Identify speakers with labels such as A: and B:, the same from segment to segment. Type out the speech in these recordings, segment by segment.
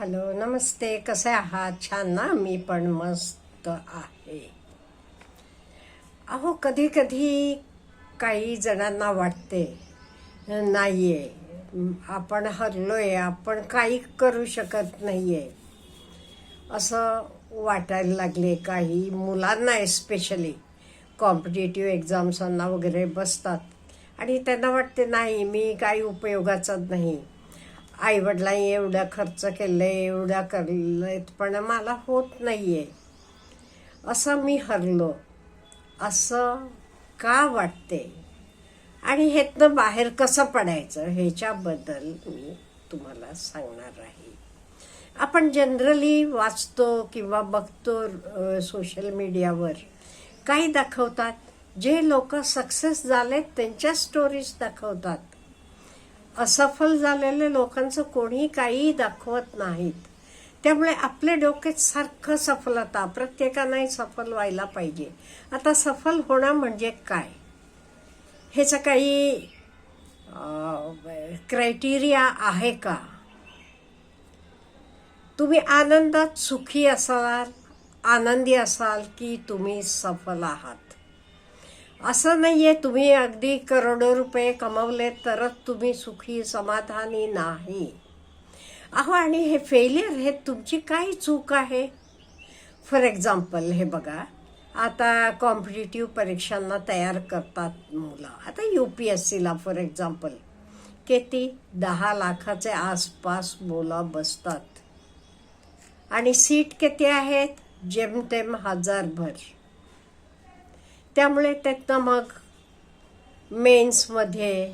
A: Hello नमस्ते. कसे आहात? छान ना? मी पण मस्त आहे. अहो कधी कधी काही जणांना वाटते नाही आहे आपण हरलोय आपण काही करू शकत नाही आहे असं वाटायला लागले काही मुलांना एस्पेशली कॉम्पिटेटिव्ह एक्झाम्सांना वगैरे बसतात. आणि त्यांना वाटते नाही मी काही उपयोगाचाच नाही. आईवडिलांनी एवढा खर्च केलंय एवढा करलेत पण मला होत नाही आहे असं मी हरलो. असं का वाटते? आणि ह्यातनं बाहेर कसं पडायचं? ह्याच्याबद्दल मी तुम्हाला सांगणार आहे. आपण जनरली वाचतो किंवा बघतो सोशल मीडियावर. काही दाखवतात. जे लोक सक्सेस झालेत त्यांच्या स्टोरीज दाखवतात. असफल झालेले लोकांचं कोणी काही दाखवत नाहीत. त्यामुळे आपल्या डोक्यात सारखं सफलता प्रत्येकाने सफल व्हायला पाहिजे. आता सफल होणं म्हणजे काय? ह्याचं काही क्रायटेरिया आहे का? तुम्ही आनंदात सुखी असाल आनंदी असाल की तुम्ही सफल आहात? असं नाही आहे तुम्ही अगदी करोडो रुपये कमवले तरच तुम्ही सुखी समाधानी नाही. अहो आणि हे फेलियर हे तुमची काय चूक आहे? फॉर एक्झाम्पल हे बघा. आता कॉम्पिटेटिव्ह परीक्षांना तयार करतात मुलं. आता यू पी एस सीला फॉर एक्झाम्पल किती? दहा लाखाचे आसपास मुलं बसतात. आणि सीट किती आहेत? जेमतेम हजारभर त्यामुळे त्यातनं मग मेन्समध्ये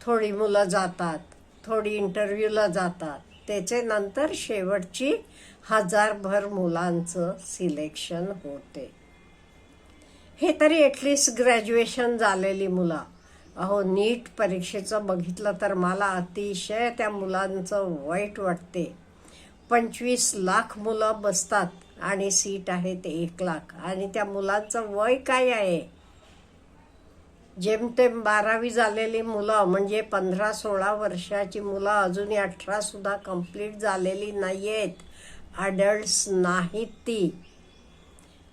A: थोडी मुलं जातात थोडी इंटरव्ह्यूला जातात. त्याचे नंतर शेवटची हजारभर मुलांचं सिलेक्शन होते. हे तरी ॲटलिस्ट ग्रॅज्युएशन झालेली मुलं. अहो नीट परीक्षेचं बघितलं तर मला अतिशय त्या मुलांचं वाईट वाटते. पंचवीस लाख मुलं बसतात. आणि सीट आहे ते एक लाख. आणि त्या मुलांचं वय काय आहे? जेमतेम बारावी झालेली मुलं म्हणजे पंधरा सोळा वर्षाची मुलं अजूनही अठरासुद्धा कंप्लीट झालेली आहेत अडल्ट्स नाहीत ती.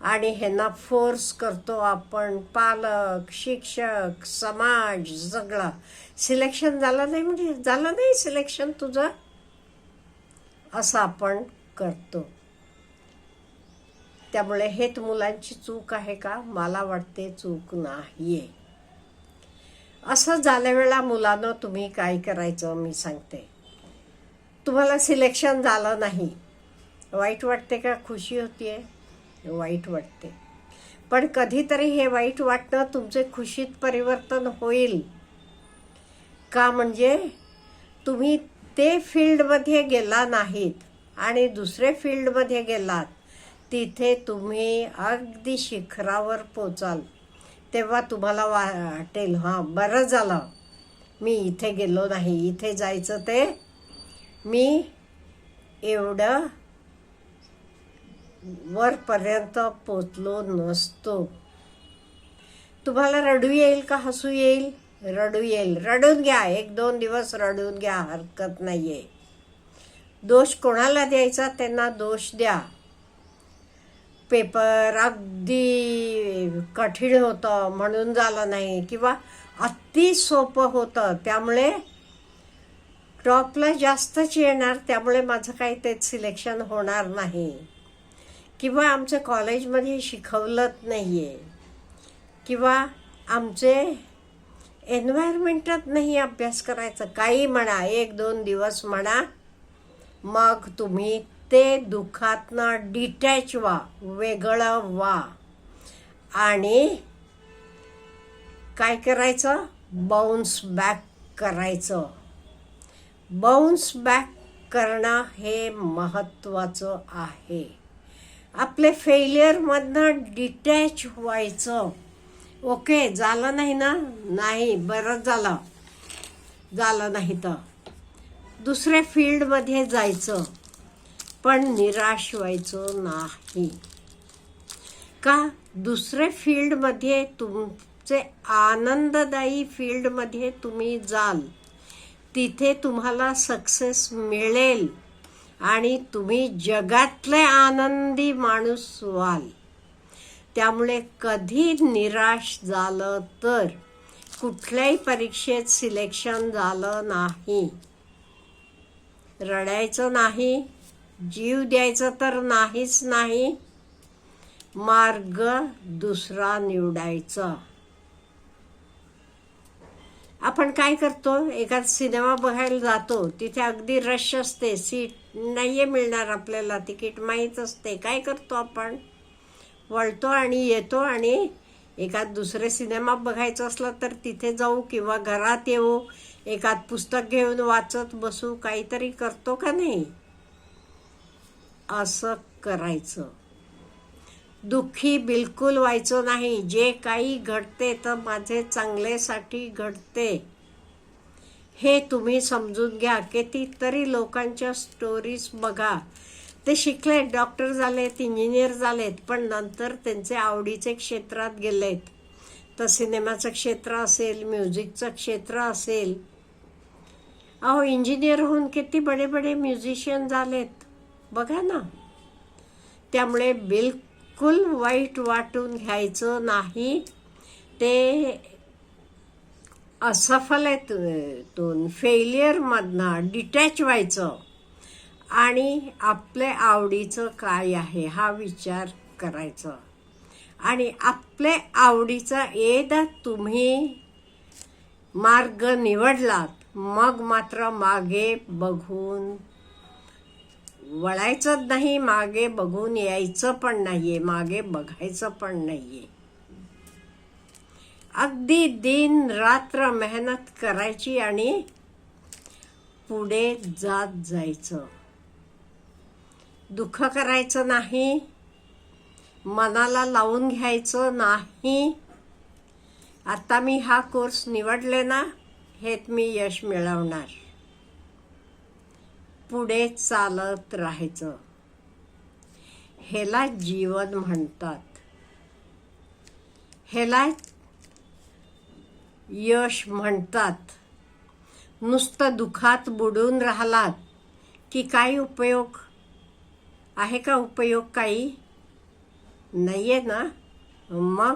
A: आणि ह्यांना फोर्स करतो आपण. पालक शिक्षक समाज सगळं. सिलेक्शन झालं नाही म्हणजे झालं नाही सिलेक्शन तुझं? असं आपण करतो. त्यामुळे हेच मुलांची चूक आहे का? मला वाटते चूक नाहीये. असं झाल्या वेळा मुलानं तुम्ही काय करायचं मी सांगते. तुम्हाला सिलेक्शन झालं नाही. वाईट वाटते का? खुशी होतीये? वाईट वाटते. पण कधीतरी हे वाईट वाटणं तुमचे खुशीत परिवर्तन होईल. का म्हणजे? तुम्ही ते फील्डमध्ये गेला नाहीत आणि दुसरे फील्डमध्ये गेलात. तिथे तुम्ही अगदी शिखरावर पोचाल. तेव्हा तुम्हाला वाटेल हां बरं झालं. मी इथे गेलो नाही. इथे जायचं ते मी एवढं वरपर्यंत पोचलो नसतो. तुम्हाला रडू येईल का? हसू येईल? रडू येईल. रडून घ्या. एक दोन दिवस रडून घ्या. हरकत नाही आहे दोष कोणाला द्यायचा? त्यांना दोष द्या. पेपर अगदी कठीण होतं म्हणून झालं नाही. किंवा अति सोपं होतं. त्यामुळे टॉपला जास्तच येणार त्यामुळे माझं काही तेच सिलेक्शन होणार नाही. किंवा आमचं कॉलेजमध्ये शिकवलंच नाही आहे किंवा आमचे एन्व्हायरमेंटात नाही अभ्यास करायचं. काही म्हणा एक दोन दिवस म्हणा. मग तुम्ही ते दुःखातनं डिटॅच व्हा वेगळं व्हा. आणि काय करायचं? बाउन्स बॅक करायचं. बाउन्स बॅक करणं हे महत्त्वाचं आहे. आपले फेलियरमधनं डिटॅच व्हायचं. ओके झालं नाही ना? नाही बरं झालं. झालं नाही तर. दुसऱ्या फील्डमध्ये जायचं. पण निराश व्हायचो नाही. का? दुसरे फील्डमध्ये तुमचे आनंददायी फील्डमध्ये तुम्ही जाल. तिथे तुम्हाला सक्सेस मिळेल आणि तुम्ही जगातले आनंदी माणूस व्हाल. त्यामुळे कधी निराश झालं तर कुठल्याही परीक्षेत सिलेक्शन झालं नाही. रडायचं नाही. जीव द्यायचा तर नाहीच नाही. मार्ग दुसरा निवडायचा. आपण काय करतो? एखादा सिनेमा बघायला जातो तिथे अगदी रश असते सीट नाहीये मिळणार आपल्याला तिकीट माहीत असते. काय करतो आपण? वळतो आणि येतो आणि एखाद दुसरे सिनेमा बघायचं असलं तर तिथे जाऊ किंवा घरात येऊ एखाद पुस्तक घेऊन वाचत बसू काहीतरी करतो का नाही? असं करायचं. दुःखी बिलकुल व्हायचं नाही. जे काही घडते तर माझे चांगलेसाठी घडते. हे तुम्ही समजून घ्या. कितीतरी लोकांच्या स्टोरीज बघा. ते शिकले डॉक्टर झालेत इंजिनियर झालेत पण नंतर त्यांचे आवडीचे क्षेत्रात गेलेत. तर सिनेमाचं क्षेत्र असेल म्युझिकचं क्षेत्र असेल. अहो इंजिनियर होऊन किती बडे बडे म्युझिशियन झालेत. बघा ना. त्यामुळे बिलकुल वाईट वाटून घ्यायचं नाही. ते असफलतेतून फेलियरमधनं डिटॅच व्हायचं. आणि आपल्या आवडीचं काय आहे हा विचार करायचा. आणि आपल्या आवडीचा एकदा तुम्ही मार्ग निवडलात मग मात्र मागे बघून वळायचंच नाही मागे बघून यायचं पण नाहीये मागे बघायचं पण नाहीये. अगदी दिन रात्र मेहनत करायची आणि पुढे जात जायचं. दुःख करायचं नाही मनाला लावून घ्यायचं नाही. आता मी हा कोर्स निवडले ना हेत मी यश मिळवणार. पुढे चालत राहायचं. ह्याला जीवन म्हणतात. ह्याला यश म्हणतात. नुसतं दुखात बुडून राहिलात की काय उपयोग? आहे का उपयोग काही? नाही आहे ना? मग?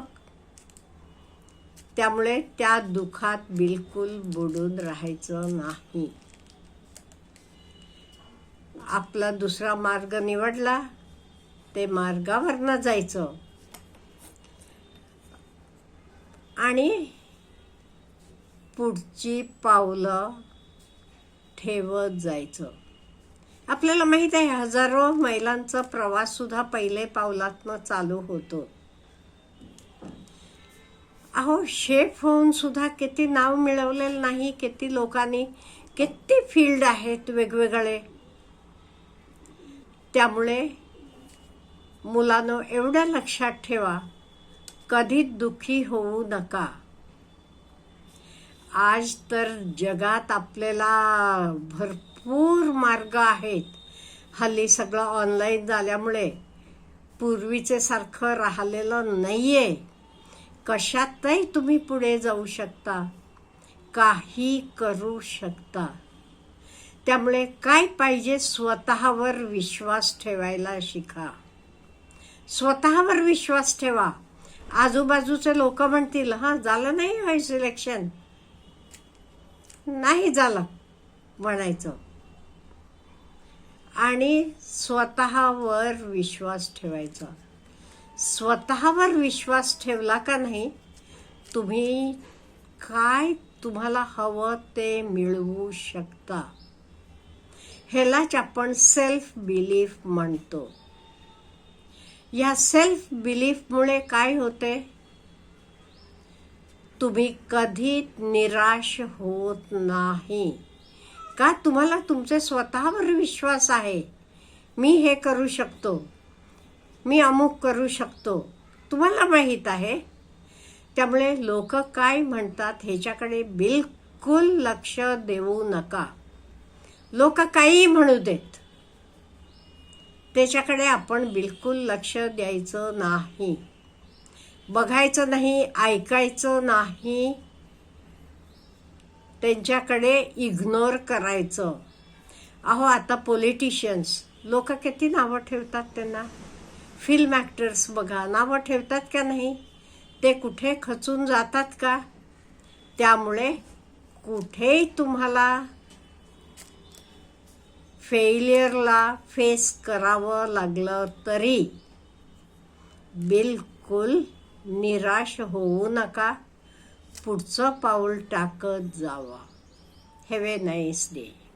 A: त्यामुळे त्या दुखात बिलकुल बुडून राहायचं नाही. आपला दुसरा मार्ग निवडला ते मार्गावरनं जायचं. आणि पुढची पावलं ठेवत जायचं. आपल्याला माहीत आहे हजारो महिलांचा प्रवाससुद्धा पहिले पावलातनं चालू होतो. अहो शेफ होऊन सुद्धा किती नाव मिळवलेलं नाही किती लोकांनी किती फील्ड आहेत वेगवेगळे. त्यामुळे मुलांनो एवढं लक्षात ठेवा कधी दुखी होऊ नका. आज तर जगात आपल्याला भरपूर मार्ग आहेत. हल्ली सगळं ऑनलाईन झाल्यामुळे पूर्वीचे सारखं राहिलेलं आहे कशातही तुम्ही पुढे जाऊ शकता. काही करू शकता. त्यामुळे काय पाहिजे स्वतःवर विश्वास ठेवायला शिका. स्वतःवर विश्वास ठेवा. आजूबाजूचे लोक म्हणतील हा झालं नाही हो व्हाय सिलेक्शन नाही झालं म्हणायचं. आणि स्वतःवर विश्वास ठेवायचा. स्वतःवर विश्वास ठेवला का नाही तुम्ही काय तुम्हाला हवं ते मिळवू शकता. ह्यालाच आपण सेल्फ बिलीफ म्हणतो. या सेल्फ बिलीफमुळे काय होते? तुम्ही कधी निराश होत नाही. का? तुम्हाला तुमचे स्वतःवर विश्वास आहे. मी हे करू शकतो. मी अमुक करू शकतो. तुम्हाला माहीत आहे. त्यामुळे लोक काय म्हणतात ह्याच्याकडे बिलकुल लक्ष देऊ नका. लोक काहीही म्हणू देत. त्याच्याकडे आपण बिलकुल लक्ष द्यायचं नाही. बघायचं नाही ऐकायचं नाही. त्यांच्याकडे इग्नोर करायचं. अहो आता पॉलिटिशियन्स लोक किती नावं ठेवतात त्यांना? फिल्म ॲक्टर्स बघा नावं ठेवतात का नाही? ते कुठे खचून जातात का? त्यामुळे कुठेही तुम्हाला फेलियरला फेस करावं लागलं तरी बिलकुल निराश होऊ नका. पुढचं पाऊल टाकत जावा. Have a nice day